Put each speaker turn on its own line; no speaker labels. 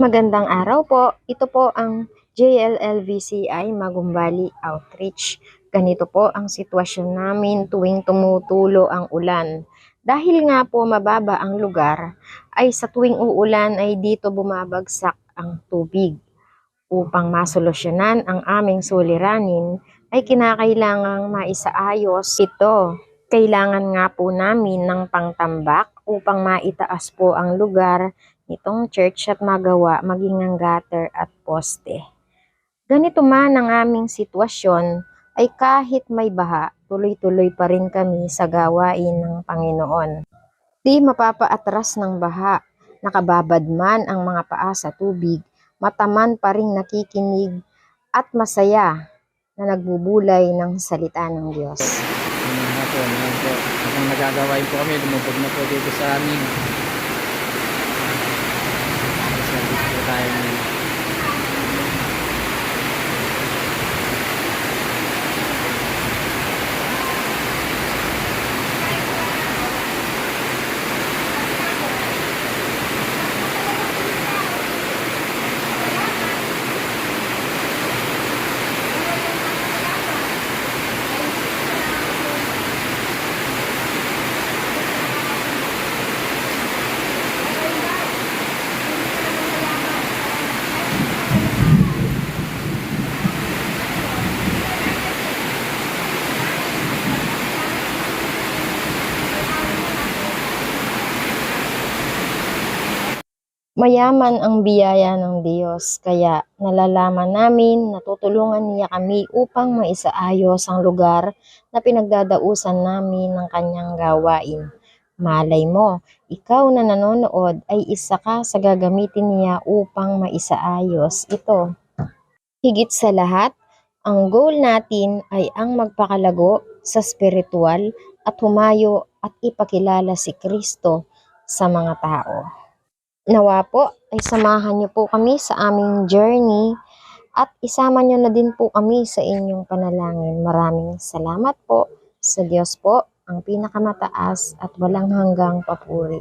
Magandang araw po. Ito po ang JLLVCI Magumbali Outreach. Ganito po ang sitwasyon namin tuwing tumutulo ang ulan. Dahil nga po mababa ang lugar, ay sa tuwing uulan ay dito bumabagsak ang tubig. Upang masolusyonan ang aming suliranin, ay kinakailangang maisaayos ito. Kailangan nga po namin ng pangtambak upang maitaas po ang lugar nitong church at magawa maging ang gutter at poste. Ganito man ang aming sitwasyon ay kahit may baha, tuloy-tuloy pa rin kami sa gawain ng Panginoon. Di mapapaatras ng baha, nakababad man ang mga paa sa tubig, mataman pa rin nakikinig at masaya na nagbubulay ng salita ng Diyos.
Ano na po, ano po. Habang nagagawain po kami, lumubog na po dito sa amin.
Mayaman ang biyaya ng Diyos, kaya nalalaman namin na tutulungan niya kami upang maisaayos ang lugar na pinagdadausan namin ng kanyang gawain. Malay mo, ikaw na nanonood ay isa ka sa gagamitin niya upang maisaayos ito. Higit sa lahat, ang goal natin ay ang magpakalago sa spiritual at humayo at ipakilala si Kristo sa mga tao. Nawa po ay samahan niyo po kami sa aming journey at isama niyo na din po kami sa inyong panalangin. Maraming salamat po sa Diyos po, ang pinakamataas at walang hanggang papuri.